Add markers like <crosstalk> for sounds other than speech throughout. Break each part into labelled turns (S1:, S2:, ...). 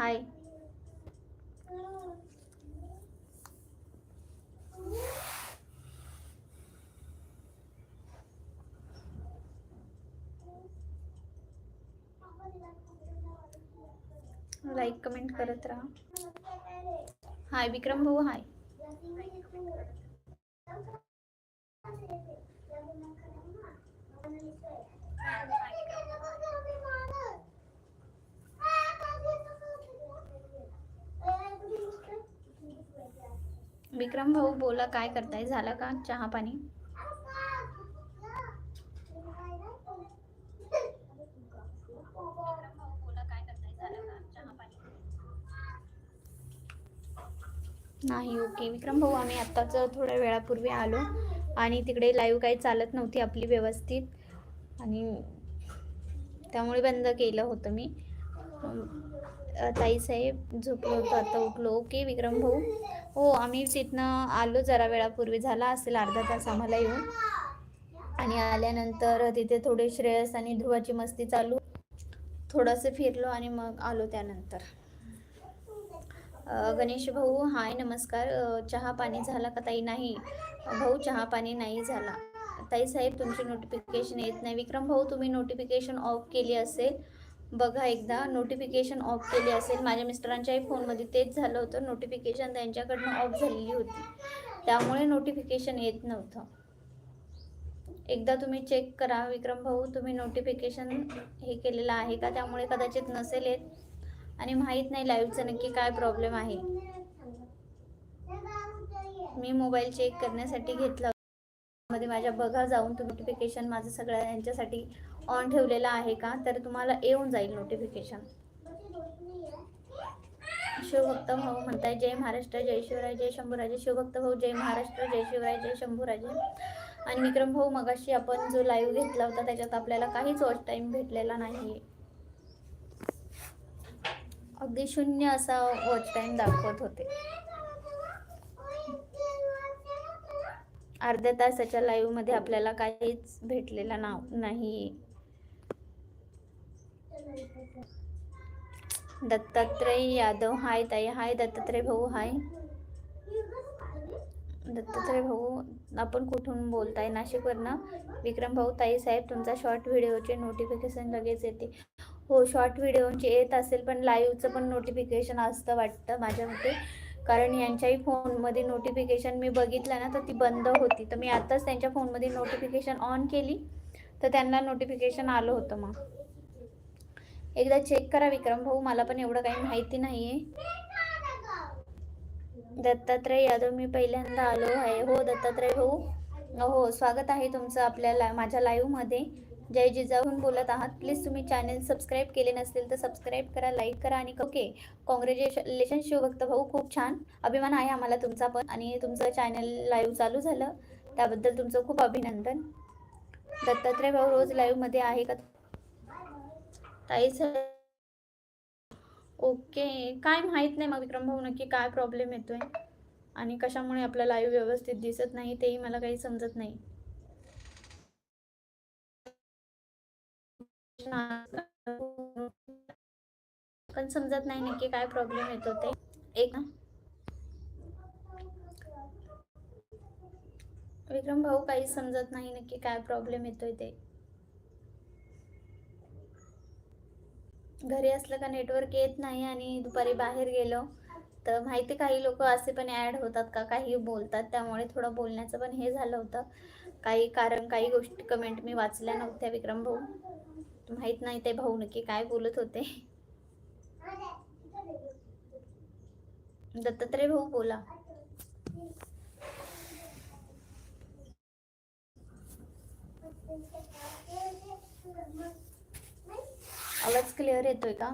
S1: हाय like comment करत राहा. हाय विक्रम भाऊ हाय विक्रम भाऊ बोला काय करताय? झाला का चहा पाणी? नाही ओके. विक्रम भाऊ आम्ही आत्ताच थोड्या वेळापूर्वी आलो आणि तिकडे लाईव्ह काही चालत नव्हती आपली व्यवस्थित. आणि त्यामुळे बंद केलं होतं मी. ताईसाहेब झोपलो होतो आता उठलो. ओके विक्रम भाऊ. हो आम्ही तिथनं आलो जरा वेळापूर्वी. झाला असेल अर्धा तास आम्हाला येऊन. आणि आल्यानंतर तिथे थोडे श्रेयस आणि ध्रुवाची मस्ती चालू. थोडंसं फिरलो आणि मग आलो त्यानंतर. गणेश भाऊ हाय नमस्कार. चहा पाणी झाला का ताई? नाही. भाऊ चहा पाणी नाही झाला. ताई साहेब तुमची नोटिफिकेशन येत नाही. विक्रम भाऊ तुम्ही नोटिफिकेशन ऑफ केली असेल. बघा एकदा नोटिफिकेशन ऑफ केली असेल. माझ्या मिस्टरांच्याही फोनमध्ये तेच झालं होतं. नोटिफिकेशन त्यांच्याकडनं ऑफ झालेली होती. त्यामुळे नोटिफिकेशन येत नव्हतं. एकदा तुम्ही चेक करा विक्रम भाऊ. तुम्ही नोटिफिकेशन हे केलेलं आहे का? त्यामुळे कदाचित नसेल येत. आणि माहीत नाही लाईव्हचं नक्की काय प्रॉब्लेम आहे. मी मोबाईल चेक करण्यासाठी घेतला मध्ये माझ्या बघा जाऊन तुम्ही नोटिफिकेशन माझं सगळ्या यांच्यासाठी ऑन ठेवलेलं आहे का? तर तुम्हाला येऊन जाईल नोटिफिकेशन शिवभक्त भाऊ म्हणताय जय महाराष्ट्र जय शिवराय जय शंभूराजे. शिवभक्त भाऊ जय महाराष्ट्र जय शिवराय जय शंभूराजे. आणि विक्रम भाऊ मगाशी आपण जो लाईव्ह घेतला होता त्याच्यात आपल्याला काहीच वॉच टाईम भेटलेला नाही अगदी शून्य असा वॉच टाईम दाखवत होते. अर्ध्या तासाच्या लाईव्हमध्ये आपल्याला काहीच भेटलेला नाव नाही. दत्तात्रय यादव हाय ताई हाय दत्तात्रय भाऊ हाय. दत्तात्रय भाऊ आपण कुठून बोलताय? नाशिकवरनं. विक्रम भाऊ ताई साहेब तुमचा शॉर्ट व्हिडिओचे नोटिफिकेशन लगेच येते. हो शॉर्ट व्हिडिओचे येत असेल पण लाईव्हचं पण नोटिफिकेशन असतं वाटतं माझ्या मते. कारण यांच्याही फोनमध्ये नोटिफिकेशन मी बघितलं ना तर ती बंद होती. तर मी आताच त्यांच्या फोनमध्ये नोटिफिकेशन ऑन केली तर त्यांना नोटिफिकेशन आलं होतं मग. एकदा चेक करा विक्रम भाऊ मला पण एवढं काही माहिती नाही आहे दत्तात्रय यादव मी पहिल्यांदा आलो आहे. हो दत्तात्रय भाऊ. हो स्वागत आहे तुमचं आपल्या ला माझ्या लाईव्हमध्ये जय जिजाऊन बोलत आहात. प्लीज तुम्ही चॅनल सबस्क्राईब केले नसतील तर सबस्क्राईब करा लाईक करा आणि ओके कॉंग्रॅच्युलेशन शिवभक्त भाऊ खूप छान. अभिमान आहे आम्हाला तुमचा पण. आणि तुमचं चॅनल लाईव्ह चालू झालं. त्याबद्दल तुमचं खूप अभिनंदन. दत्तात्रय भाऊ रोज लाईव्हमध्ये आहे का? ताई सर ओके काय माहीत नाही मग विक्रम भाऊ नक्की काय प्रॉब्लेम येतोय. आणि कशामुळे आपला लाईव्ह व्यवस्थित दिसत नाही तेही मला काही समजत नाही. पण समजत नाही नक्की काय प्रॉब्लेम येतो ते. एक विक्रम भाऊ काही समजत नाही नक्की काय प्रॉब्लेम येतोय ते. घरी असलं का नेटवर्क येत नाही आणि दुपारी बाहेर गेलो तर माहिती काही लोक असे पण ॲड होतात का? काही बोलतात त्यामुळे थोडं बोलण्याचं पण हे झालं होतं. काही कारण काही गोष्टी कमेंट मी वाचल्या नव्हत्या विक्रम भाऊ. माहीत नाही ते भाऊ नक्की काय बोलत होते. दत्तात्रय भाऊ बोला. आवाज क्लिअर येतोय का?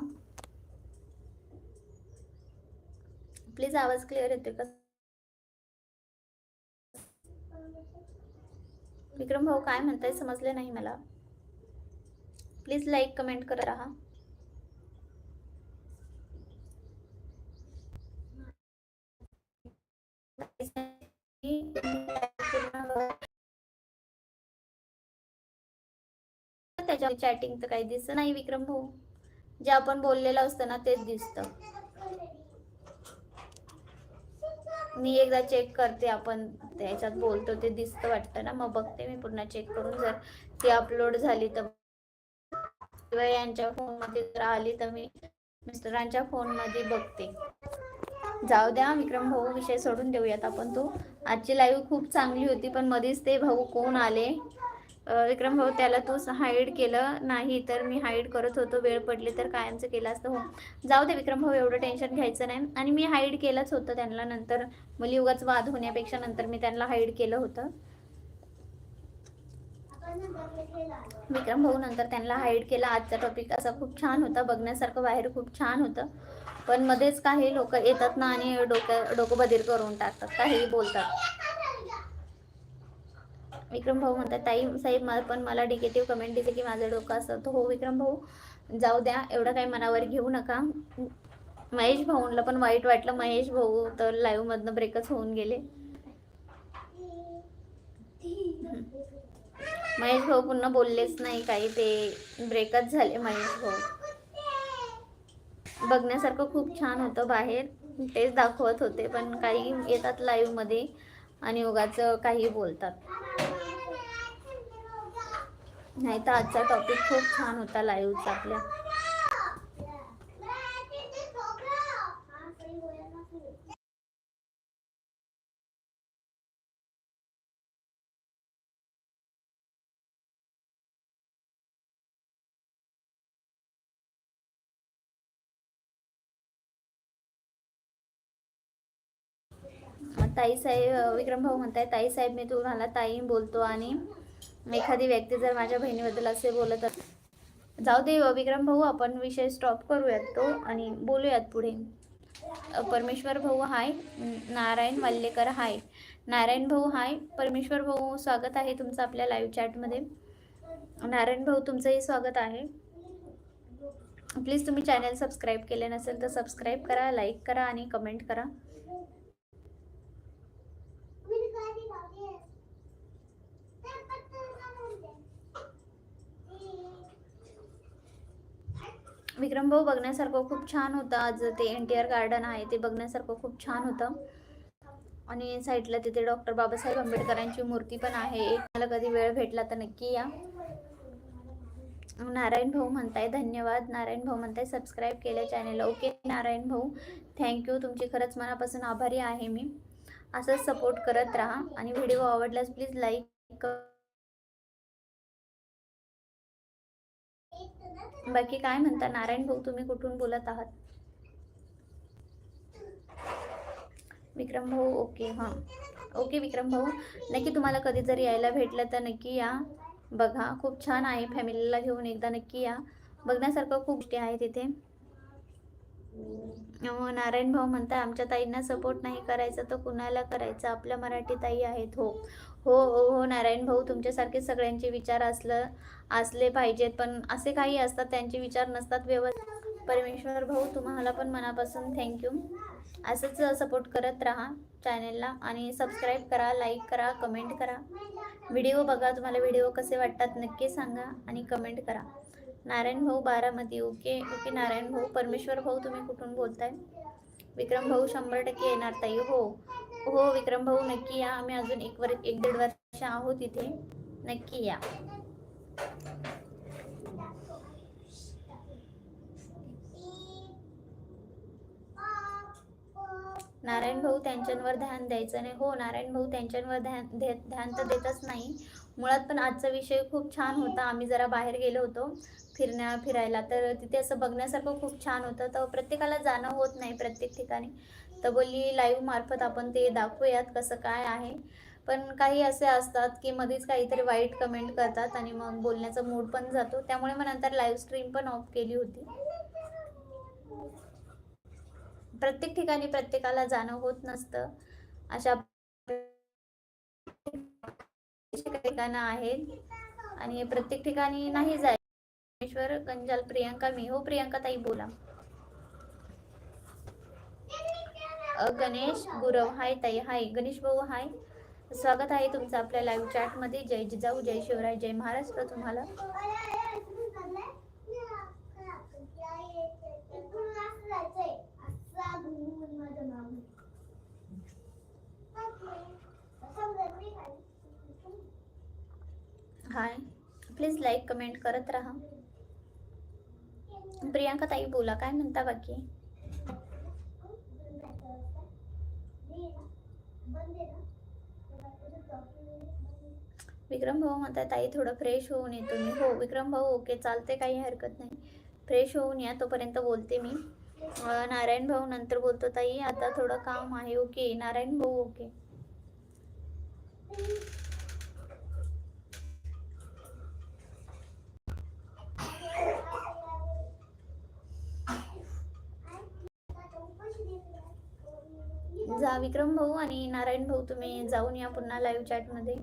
S1: प्लीज आवाज क्लिअर येतोय का? विक्रम भाऊ काय म्हणताय? समजले नाही मला. प्लीज लाईक कमेंट करत राहा. त्याच्या चॅटिंग तर काही दिसत नाही विक्रम भाऊ. जे आपण बोललेलं असतं ना तेच दिसतं. मी एकदा चेक करते आपण त्याच्यात बोलतो ते दिसतं वाटतं ना मग बघते मी पुन्हा चेक करून. जर ती अपलोड झाली तर किंवा यांच्या फोनमध्ये जर आली तर मी मिस्टरांच्या फोनमध्ये बघते. जाऊ द्या विक्रम भाऊ विषय सोडून देऊयात आपण तो. आजची लाईव्ह खूप चांगली होती पण मध्येच ते भाऊ कोण आले? विक्रम भाऊ त्याला तू हाईड केलं नाही तर मी हाईड करत होतो. वेळ पडली तर कायमचं केलं असतं. हो. जाऊ दे विक्रम भाऊ एवढं टेन्शन घ्यायचं नाही. आणि मी हाईड केलंच होतं त्यांना नंतर. मुली उगाच वाद होण्यापेक्षा नंतर मी त्यांना हाईड केलं होतं. विक्रम भाऊ नंतर त्यांना हाईड केला. आजचा टॉपिक असा खूप छान होता. बघण्यासारखं बाहेर खूप छान होतं. पण मध्येच काही लोक येतात ना आणि डोक्या डोकं बधीर करून टाकतात. काही बोलतात. विक्रम भाऊ म्हणतात ताई साहेब मला पण मला निगेटिव्ह कमेंट दिली की माझं डोकं असं. तर हो विक्रम भाऊ जाऊ द्या. एवढं काही मनावर घेऊ नका. महेश भाऊंला पण वाईट वाटलं. महेश भाऊ तर लाईव्ह मधनं ब्रेकच होऊन गेले. महेश भाऊ पुन्हा बोललेच नाही काही ते ब्रेकच झाले महेश भाऊ. बघण्यासारखं खूप छान होतं बाहेर. तेच दाखवत होते पण काही येतात लाईव्हमध्ये आणि उगाच काही बोलतात. नाही तर आजचा टॉपिक खूप छान होता लाईव्हचा आपल्या. ताईसाहेब विक्रम भाऊ म्हणताय ताईसाहेब मी तुम्हाला ताई बोलतो आणि एखादी व्यक्ती जर माझ्या बहिणीबद्दल असे बोलत जाऊ दे विक्रम भाऊ आपण विषय स्टॉप करूयात तो आणि बोलूयात पुढे. परमेश्वर भाऊ हाय नारायण वाल्लेकर हाय. नारायण भाऊ हाय परमेश्वर भाऊ स्वागत आहे तुमचं आपल्या लाईव्ह चॅटमध्ये नारायण भाऊ तुमचंही स्वागत आहे. प्लीज तुम्ही चॅनल सबस्क्राईब केले नसेल तर सबस्क्राईब करा लाईक करा आणि कमेंट करा. विक्रमभाऊ बघण्यासारखं खूप छान होतं. आज ते एन टी आर गार्डन आहे ते बघण्यासारखं खूप छान होतं. आणि साईडला तिथे डॉक्टर बाबासाहेब आंबेडकरांची मूर्ती पण आहे. एक मला कधी वेळ भेटला तर नक्की या. नारायण भाऊ म्हणताय धन्यवाद. नारायण भाऊ म्हणताय सबस्क्राईब केलं चॅनेलला ओके नारायण भाऊ. थँक्यू तुमची खरंच मनापासून आभारी आहे मी. असंच सपोर्ट करत राहा. आणि व्हिडिओ आवडल्यास प्लीज लाईक बाकी काय म्हणता? नारायण भाऊ तुम्ही कुठून बोलत आहात? विक्रम भाऊ ओके हां. ओके विक्रम भाऊ. नक्की तुम्हाला कधी जर यायला भेटलं तर नक्की या. बघा खूप छान आहे फॅमिलीला घेऊन एकदा नक्की या. बघण्यासारखं खूप गोष्टी आहे तिथे नारायण भाऊ म्हणता आमच्या ताईंना सपोर्ट नाही करायचा तर कुणाला करायचं? आपल्या मराठी ताई आहेत हो. हो हो हो नारायण भाऊ तुमच्यासारखे सगळ्यांचे विचार असलं असले पाहिजेत पण असे काही असतात त्यांचे विचार नसतात व्यवस्थित. परमेश्वर भाऊ तुम्हाला पण मनापासून थँक्यू असंच सपोर्ट करत राहा चॅनेलला आणि सबस्क्राईब करा लाईक करा कमेंट करा. व्हिडिओ बघा तुम्हाला व्हिडिओ कसे वाटतात नक्की सांगा आणि कमेंट करा. नारायण भाऊ बारामती ओके ओके नारायण भाऊ परमेश्वर भाऊ तुम्ही कुठून बोलताय? विक्रम भाऊ शंभर टक्के येणार ताई हो. हो विक्रम भाऊ नक्की या. आम्ही अजून एक वर एक दीड वर्ष आहोत इथे. नक्की या. नारायण भाऊ त्यांच्यावर ध्यान द्यायचं नाही. हो नारायण भाऊ त्यांच्यावर ध्यान ध्यान तर देतच नाही. मुळात पण आजचा विषय खूप छान होता. आम्ही जरा बाहेर गेलो होतो फिरण्या फिरायला. तर तिथे असं बघण्यासारखं खूप छान होतं. तर प्रत्येकाला जाणं होत नाही प्रत्येक ठिकाणी. तर बोलली लाईव्ह मार्फत आपण ते दाखवूयात कसं काय आहे. पण काही असे असतात की मध्येच काहीतरी वाईट कमेंट करतात आणि मग बोलण्याचा मूड पण जातो. त्यामुळे मग नंतर लाईव्ह स्ट्रीम पण ऑफ केली होती. प्रत्येक ठिकाणी प्रत्येकाला जाणं होत नसतं. अशा ठिकाणं आहेत. आणि प्रत्येक ठिकाणी नाही जाय परमेश्वर गंजाल प्रियंका मी हो प्रियंका ताई बोला गणेश गुरव हाय ताई हाय. गणेश भाऊ हाय. स्वागत आहे तुमचं आपल्या लाईव्ह चॅटमध्ये. जय जिजाऊ जय शिवराय जय महाराष्ट्र तुम्हाला. प्लीज लाईक कमेंट करत राहा. प्रियांका ताई बोला काय म्हणता बाकी? विक्रम भाऊ म्हणतात ताई थोडं फ्रेश होऊन येतो मी हो विक्रम भाऊ ओके चालते काही हरकत नाही. फ्रेश होऊन या तोपर्यंत बोलते मी. नारायण भाऊ नंतर बोलतो ताई आता थोडं काम आहे ओके नारायण भाऊ ओके जा विक्रम भाऊ आणि नारायण भाऊ तुम्ही जाऊन या पुन्हा लाईव्ह चॅटमध्ये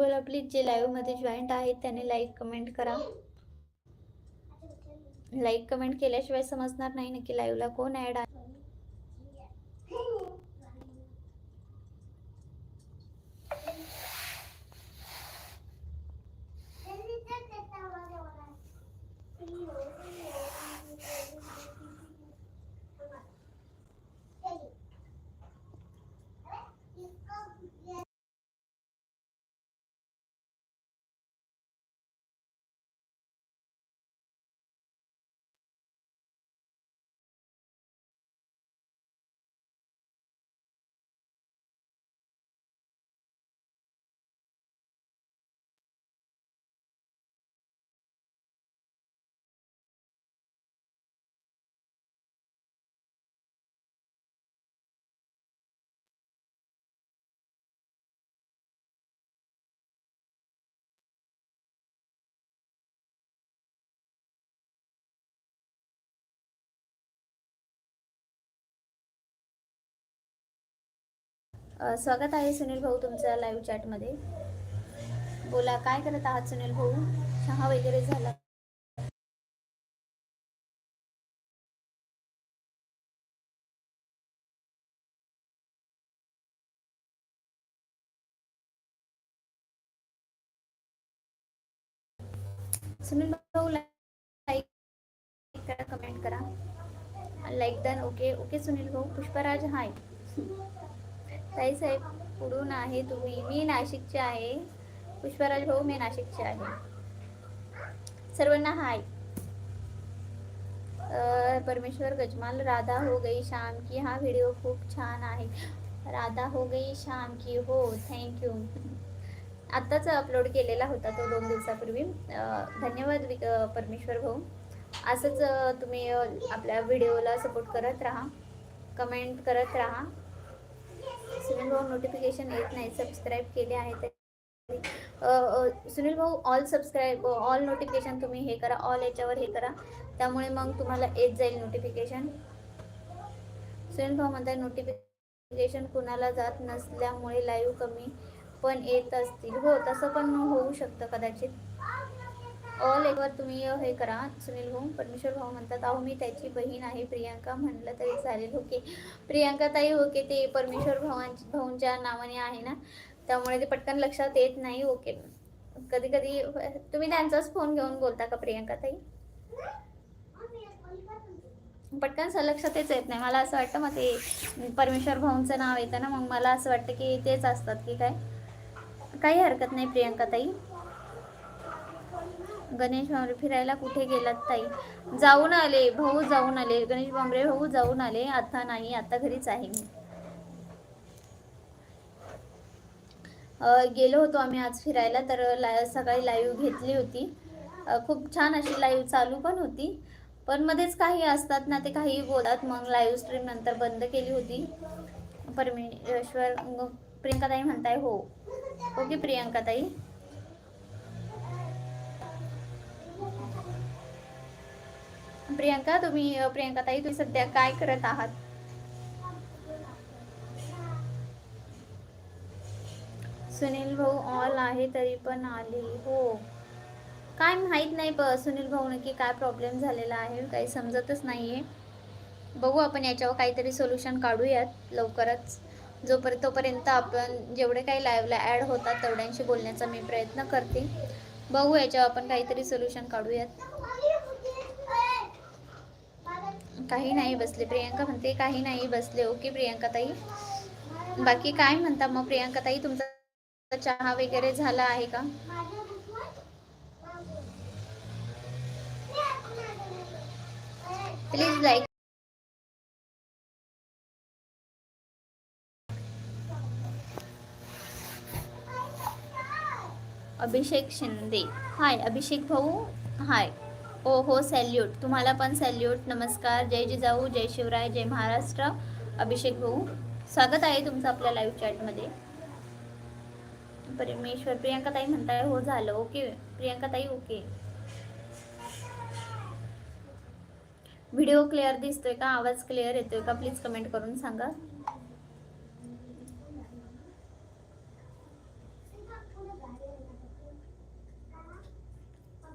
S1: बोला प्लीज जे लाईव्हमध्ये जॉईंट आहेत त्याने लाईक कमेंट करा. लाईक कमेंट केल्याशिवाय समजणार नाही नक्की लाईव्हला कोण ऍड आहे. स्वागत आहे सुनील भाऊ तुमचा लाईव्ह चॅटमध्ये बोला काय करत आहात सुनील भाऊ? चहा वगैरे झाला? सुनील भाऊ लाईक करा कमेंट करा. Like done okay okay Sunil भाऊ पुष्पराज हाय ताई साहेब कुठून आहे. तुम्ही मी नाशिकचे आहे. पुष्पराज भाऊ मी नाशिकचे आहे. सर्वांना हाय परमेश्वर गजमाल राधा हो गई शाम की. हा व्हिडिओ खूप छान आहे. राधा हो गई शाम की. हो थँक्यू आत्ताच अपलोड केलेला होता तो दोन दिवसापूर्वी. धन्यवाद विक परमेश्वर भाऊ. असंच तुम्ही आपल्या व्हिडिओला सपोर्ट करत राहा. कमेंट करत राहा. सुनील भाऊ नोटिफिकेशन येत नाही. सबस्क्राईब केले आहे तरी. सुनील भाऊ ऑल सबस्क्राईब ऑल नोटिफिकेशन तुम्ही हे करा. ऑल याच्यावर हे करा. त्यामुळे मग तुम्हाला येत जाईल नोटिफिकेशन सुनील भाऊ म्हणतात नोटिफिकेशन कुणाला जात नसल्यामुळे लाईव्ह कमी पण येत असतील. हो तसं पण होऊ शकतं कदाचित. ऑल एकवर तुम्ही हे करा सुनील भाऊ परमेश्वर भाऊ म्हणतात अहो मी त्याची बहीण आहे प्रियांका म्हणलं तरी चालेल. ओके. प्रियांका ताई ओके ते परमेश्वर भावांची भाऊंच्या नावाने आहे ना? त्यामुळे ते पटकन लक्षात येत नाही ओके. कधी कधी तुम्ही त्यांचाच फोन घेऊन बोलता का प्रियांका ताई पटकन असं लक्षातच येत नाही. मला असं वाटतं मग ते परमेश्वर भाऊंचं नाव येतं ना मग मला असं वाटतं की तेच असतात की काय? काही हरकत नाही प्रियांका ताई गणेश भांबरे फिरायला कुठे गेलात ताई? जाऊन आले भाऊ जाऊन आले. गणेश भांबरे भाऊ जाऊन आले. आता नाही आता घरीच आहे मी. गेलो होतो आम्ही आज फिरायला तर ला सकाळी लाईव्ह घेतली होती. खूप छान अशी लाईव्ह चालू पण होती. पण मध्येच काही असतात ना ते काही बोलतात. मग लाईव्ह स्ट्रीम नंतर बंद केली होती. परमेश्वर प्रियंकाताई म्हणताय हो. ओके प्रियंकाताई. प्रियंका तुम्ही प्रियंका ताई तुम्ही सध्या काय करत आहात? सुनील भाऊ ऑल आहे तरी पण आले. हो. काय माहीत नाही प सुनील भाऊ नक्की काय प्रॉब्लेम झालेला आहे काही समजतच नाही आहे बघू आपण याच्यावर काहीतरी सोल्युशन काढूयात लवकरच. जोपर्यंत तोपर्यंत आपण जेवढे काही लाईव्हला ॲड होतात तेवढ्यांशी बोलण्याचा मी प्रयत्न करते. बघू याच्यावर आपण काहीतरी सोल्युशन काढूयात. काही नाही बसले. प्रियंका म्हणते काही नाही बसले. ओके प्रियंका ताई बाकी काय म्हणता मग? प्रियंका ताई तुमचा चहा वगैरे झाला आहे का? Please like Abhishek Shinde. Hi Abhishek भाऊ. हाय ओ हो सॅल्यूट. तुम्हाला पण सॅल्यूट. नमस्कार. जय जिजाऊ जय शिवराय जय महाराष्ट्र. अभिषेक भाऊ स्वागत आहे तुमचं आपल्या लाईव्ह चॅटमध्ये परमेश्वर प्रियांका ताई म्हणताय. हो झालं. ओके. प्रियांका ताई ओके. व्हिडिओ क्लिअर दिसतोय का? आवाज क्लिअर येतोय का? प्लीज कमेंट करून सांगा.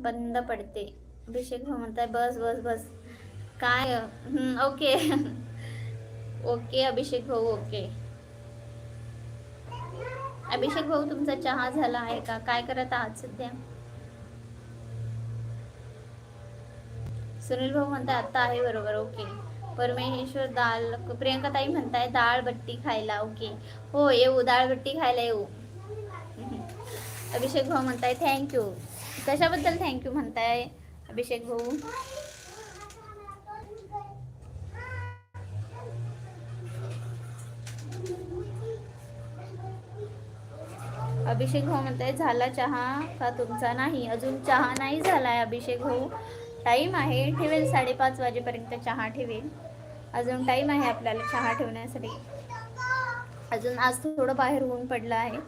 S1: बंद पडते. अभिषेक भाऊ म्हणताय बस बस बस. काय? ओके. ओके अभिषेक भाऊ ओके. अभिषेक भाऊ तुमचा चहा झाला आहे का? काय करत आहात सध्या? सुनील भाऊ म्हणताय आता आहे बरोबर ओके. परमेश्वर दाल प्रियंका ताई म्हणताय डाळ बट्टी खायला ओके. हो येऊ डाळ बट्टी खायला येऊ. अभिषेक भाऊ म्हणताय थँक्यू कशाबद्दल थँक्यू म्हणताय? अभिषेक भाऊ. अभिषेक भाऊ म्हणताय झाला चहा का तुमचा नाही? अजून चहा नाही झालाय अभिषेक भाऊ. टाईम आहे ठेवेल साडेपाच वाजेपर्यंत चहा ठेवेल. अजून टाईम आहे आपल्याला चहा ठेवण्यासाठी. अजून आज थोडं बाहेर ऊन पडलं आहे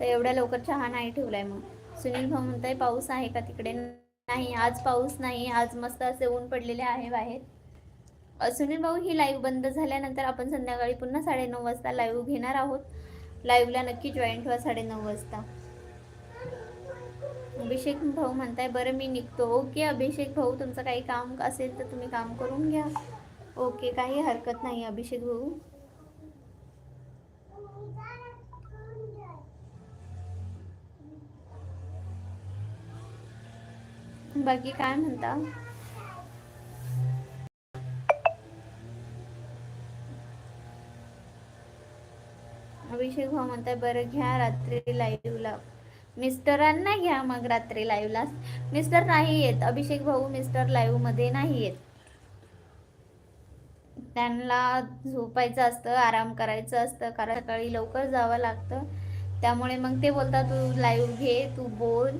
S1: तर एवढ्या लवकर चहा नाही ठेवलाय मग. सुनील भाऊ म्हणताय पाऊस आहे का तिकडे? नाही आज पाऊस नाही आज मस्त असे ऊन पडलेले आहे बाहेर. सुनील भाऊ ही लाईव्ह बंद झाल्यानंतर आपण संध्याकाळी पुन्हा साडेनऊ वाजता लाईव्ह घेणार आहोत. लाईव्हला नक्की जॉईन ठेवा साडेनऊ वाजता. अभिषेक भाऊ म्हणताय बरं मी निघतो. ओके अभिषेक भाऊ तुमचं काही काम असेल तर तुम्ही काम करून घ्या. ओके काही हरकत नाही अभिषेक भाऊ. बाकी काय म्हणता? अभिषेक भाऊ म्हणताय बरं घ्या रात्री लाईव्हला मिस्टरांना घ्या मग रात्री लाईव्हला मिस्टर नाही येत. अभिषेक भाऊ मिस्टर लाईव्हमध्ये नाही येत. त्यांना झोपायचं असतं आराम करायचं असतं कारण सकाळी लवकर जावं लागतं. त्यामुळे मग ते बोलतात तू लाईव्ह घे तू बोल.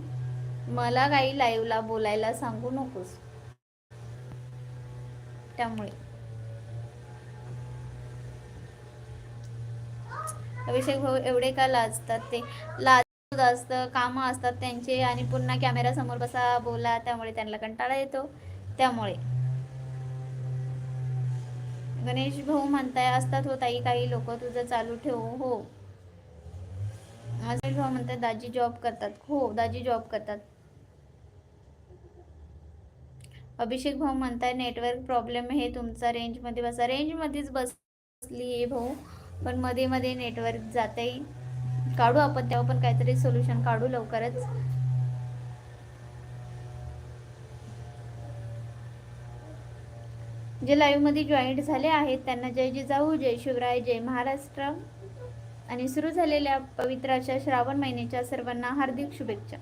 S1: मला काही लाईव्हला बोलायला सांगू नकोस. त्यामुळे. अभिषेक भाऊ एवढे का लाजतात ते? लाज असतं कामं असतात त्यांचे आणि पुन्हा कॅमेरा समोर बसा बोला त्यामुळे त्यांना कंटाळा येतो. त्यामुळे. गणेश भाऊ म्हणताय असतात हो ताई काही लोक तुझं चालू ठेव हो. गणेश भाऊ म्हणतात दाजी जॉब करतात. हो दाजी जॉब करतात. अभिषेक भाऊ म्हणताय नेटवर्क प्रॉब्लेम हे तुमचा रेंजमध्ये बसा. रेंजमध्येच बसली आहे भाऊ पण मध्ये मध्ये नेटवर्क जाते काढू आपण तेव्हा पण काहीतरी सोल्युशन काढू लवकरच. जे लाईव्हमध्ये जॉईंट झाले आहेत त्यांना जय जिजाऊ जय शिवराय जय महाराष्ट्र. आणि सुरू झालेल्या पवित्र अशा श्रावण महिन्याच्या सर्वांना हार्दिक शुभेच्छा.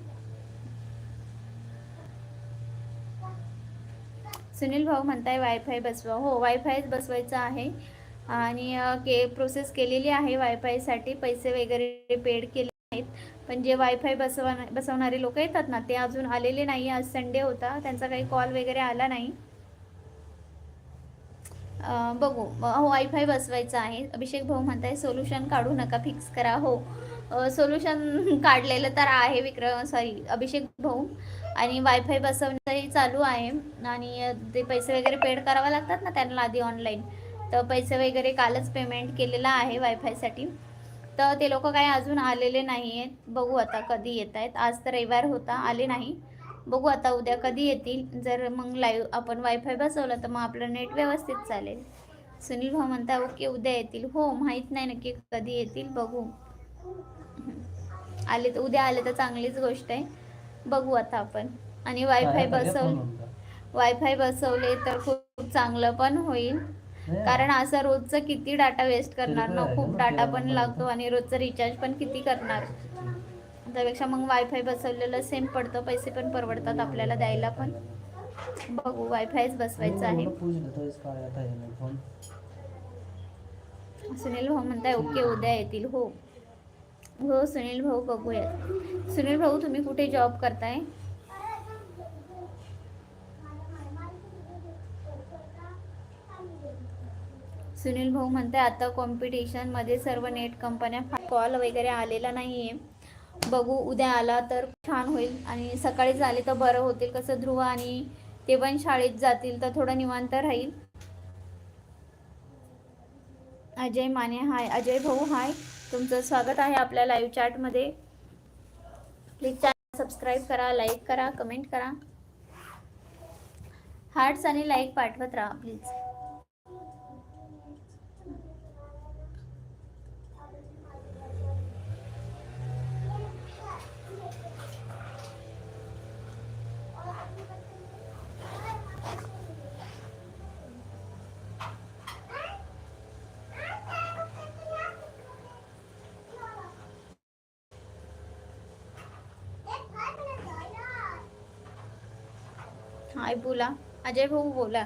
S1: सुनील भाऊ म्हणताय वायफाय बसवा. हो वायफायच बसवायचं आहे. आणि के प्रोसेस केलेली आहे वायफायसाठी पैसे वगैरे पेड केले आहेत पण जे वायफाय बसवा बसवणारे लोक येतात ना ते अजून आलेले नाही. आज संडे होता. त्यांचा काही कॉल वगैरे आला नाही. बघू. हो वायफाय बसवायचं आहे. अभिषेक भाऊ म्हणताय सोल्युशन काढू नका फिक्स करा. हो. सोल्युशन <laughs> काढलेलं तर आहे विक्रम सॉरी अभिषेक भाऊ. आणि वायफाय बसवणंही चालू आहे. आणि ते पैसे वगैरे पेड करावं लागतात ना त्यांना आधी ऑनलाईन तर पैसे वगैरे कालच पेमेंट केलेलं आहे वायफायसाठी तर ते लोक काही अजून आलेले नाही आहेत बघू आता कधी येत आहेत. आज तर रविवार होता आले नाही. बघू आता उद्या कधी येतील. जर मग लाईव्ह आपण वायफाय बसवलं तर मग आपलं नेट व्यवस्थित चालेल. सुनील भाऊ म्हणता ओके उद्या येतील. हो माहीत नाही नक्की कधी येतील. बघू. आले तर उद्या आले तर चांगलीच गोष्ट आहे. बघू आता आपण. आणि वायफाय बसव वायफाय बसवले तर खूप चांगलं पण होईल. कारण असं रोजचं किती डाटा वेस्ट करणार ना? खूप डाटा पण लागतो आणि रोजचं रिचार्ज पण किती करणार? त्यापेक्षा मग वायफाय बसवलेलं सेम पडतं. पैसे पण परवडतात आपल्याला द्यायला पण. बघू वायफायच बसवायचं आहे. सुनील भाऊ म्हणताय ओके उद्या येतील. हो. हो सुनील भाऊ बघूयात. सुनील भाऊ तुम्ही कुठे जॉब करताय? सुनील भाऊ म्हणताय आता कॉम्पिटिशनमध्ये सर्व नेट कंपन्या कॉल वगैरे आलेला नाहीये. बघू उद्या आला तर छान होईल. आणि सकाळी झाले तर बरं होतील कसं ध्रुव आणि ते पण शाळेत जातील तर थोडं निवांत राहील. अजय माने हाय. अजय भाऊ हाय. तुमचं स्वागत आहे आपल्या लाईव्ह चॅटमध्ये प्लीज चॅनल सबस्क्राईब करा लाईक करा कमेंट करा. हार्ट्स आणि लाईक पाठवत राहा प्लीज हाय बोला. अजय भाऊ बोला.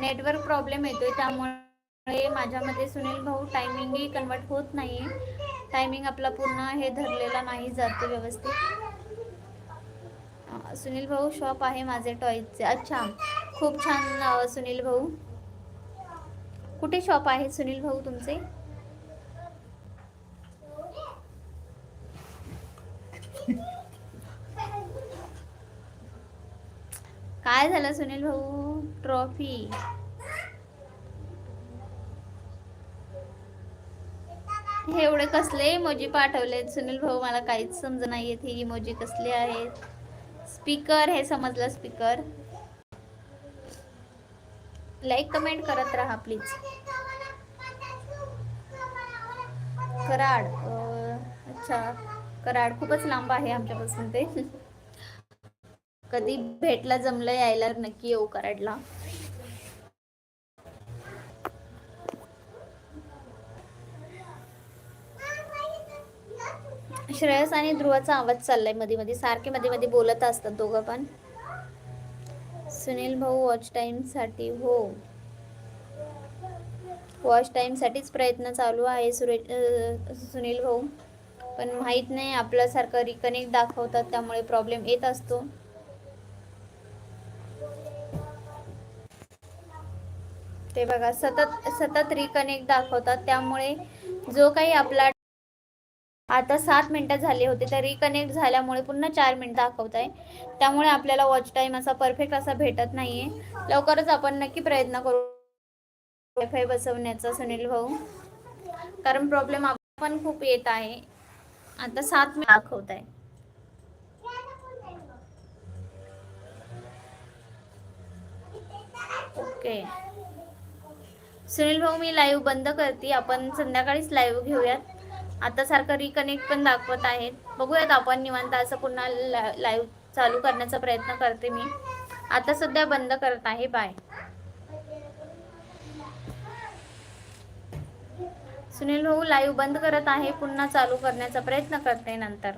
S1: नेटवर्क प्रॉब्लेम येतोय त्यामुळे माझ्यामध्ये सुनील भाऊ टायमिंगही कन्वर्ट होत नाही टायमिंग आपला पूर्ण हे धरलेला नाही जातो व्यवस्थित. सुनील भाऊ शॉप आहे माझे टॉयचे अच्छा खूप छान सुनील भाऊ. कुठे शॉप आहे सुनील भाऊ तुमचे? काय झालं सुनील भाऊ? ट्रॉफी हे एवढे कसले इमोजी पाठवलेत? सुनील भाऊ मला काहीच समज नाही येत हे इमोजी कसले आहेत? स्पीकर हे समजलं स्पीकर लाईक कमेंट करत राहा प्लीज कराड. अच्छा. कराड खूपच लांब आहे आमच्यापासून ते. <laughs> कधी भेटला जमलं यायला नक्की येऊ कराडला. श्रेयस आणि ध्रुवाचा आवाज चाललायमध्ये मध्ये सारखे मध्ये मध्ये बोलत असतात दोघं पण. सुनील भाऊ वॉच टाइमसाठी हो. वॉच टाइम साठीच प्रयत्न चालू आहे सुरे सुनील भाऊ. पण माहीत नाही आपल्यासारखं रिकनेक्ट दाखवतात त्यामुळे प्रॉब्लेम येत असतो. ते बघा सतत सतत रिकनेक्ट दाखवतात. त्यामुळे जो काही आपला आता सात मिनिटं झाले होते तर रिकनेक्ट झाल्यामुळे पुन्हा चार मिनिट दाखवत आहे त्यामुळे आपल्याला वॉच टाइम असा परफेक्ट असा भेटत नाहीये. लवकरच आपण नक्की प्रयत्न करू. वायफाय बसवण्याचा सुनील भाऊ. कारण प्रॉब्लेम पण खूप येत आहे. आता सात मिनिट दाखवत आहे ओके सुनील भाऊ मी लाईव्ह बंद करते. आपण संध्याकाळीच लाईव्ह घेऊयात. आता सारखं रिकनेक्ट पण दाखवत आहेत बघूयात आपण निवांत असं पुन्हा लाईव्ह चालू करण्याचा प्रयत्न करते मी. आता सध्या बंद करत आहे. बाय सुनील भाऊ लाईव्ह बंद करत आहे. पुन्हा चालू करण्याचा प्रयत्न करते नंतर.